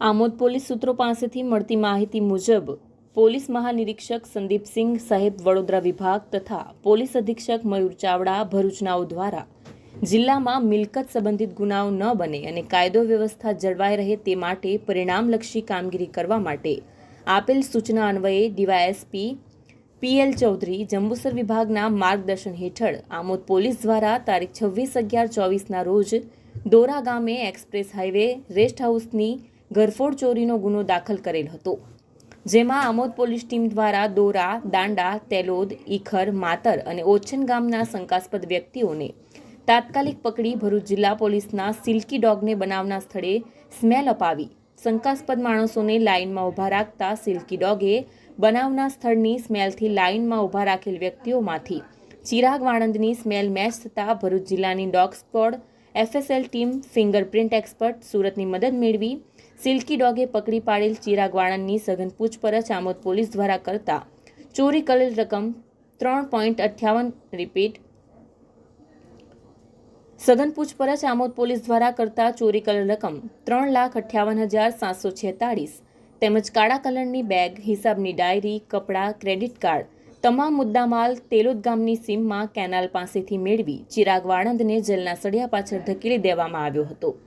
Amod police સૂત્રો પાસેથી મળતી માહિતી મુજબ, પોલીસ મહાનિરીક્ષક સંદીપસિંહ સાહેબ વડોદરા વિભાગ તથા પોલીસ અધિક્ષક મયુર ચાવડા ભરૂચનાઓ દ્વારા જિલ્લામાં મિલકત સંબંધિત ગુનાઓ ન બને અને કાયદો વ્યવસ્થા જળવાઈ રહે તે માટે પરિણામલક્ષી કામગીરી કરવા માટે આપેલ સૂચના અન્વયે ડીવાયએસપી પીએલ ચૌધરી જંબુસર વિભાગના માર્ગદર્શન હેઠળ આમોદ પોલીસ દ્વારા તારીખ છવ્વીસ અગિયાર ચોવીસના રોજ દોરા ગામે એક્સપ્રેસ હાઈવે રેસ્ટ હાઉસની ઘરફોડ ચોરીનો ગુનો દાખલ કરેલ હતો, જેમાં આમોદ પોલીસ ટીમ દ્વારા દોરા, દાંડા, તેલોદ, ઈખર, માતર અને ઓછન ગામના શંકાસ્પદ વ્યક્તિઓને તાત્કાલિક પકડી ભરૂચ જિલ્લા પોલીસના સિલ્કી ડોગને બનાવના સ્થળે સ્મેલ અપાવી શંકાસ્પદ માણસોને લાઇનમાં ઊભા રાખતા સિલ્કી ડોગે બનાવના સ્થળની સ્મેલથી લાઇનમાં ઊભા રાખેલ વ્યક્તિઓમાંથી ચિરાગ વાણંદની સ્મેલ મેચ થતાં ભરૂચ જિલ્લાની dog squad FSL team fingerprint expert સુરતની મદદ મેળવી સિલ્કી ડોગે પકડી પાડેલ ચિરાગ વાણંદની સઘન પૂછપરછ આમોદ પોલીસ દ્વારા કરતા ચોરી કરેલ રકમ ત્રણ પોઈન્ટ અઠ્યાવન રિપીટ સઘન પૂછપરછ આમોદ પોલીસ દ્વારા કરતા ચોરી કરેલ રકમ ત્રણ લાખ અઠ્યાવન હજાર સાતસો છેતાળીસ. તેમજ કાળા કલરની બેગ, હિસાબની ડાયરી, કપડાં, ક્રેડિટ કાર્ડ, તમામ મુદ્દામાલ તેલોદ ગામની સીમમાં કેનાલ પાસેથી મેળવી ચિરાગ વાણંદને જેલના સળિયા પાછળ ધકેલી દેવામાં આવ્યો હતો.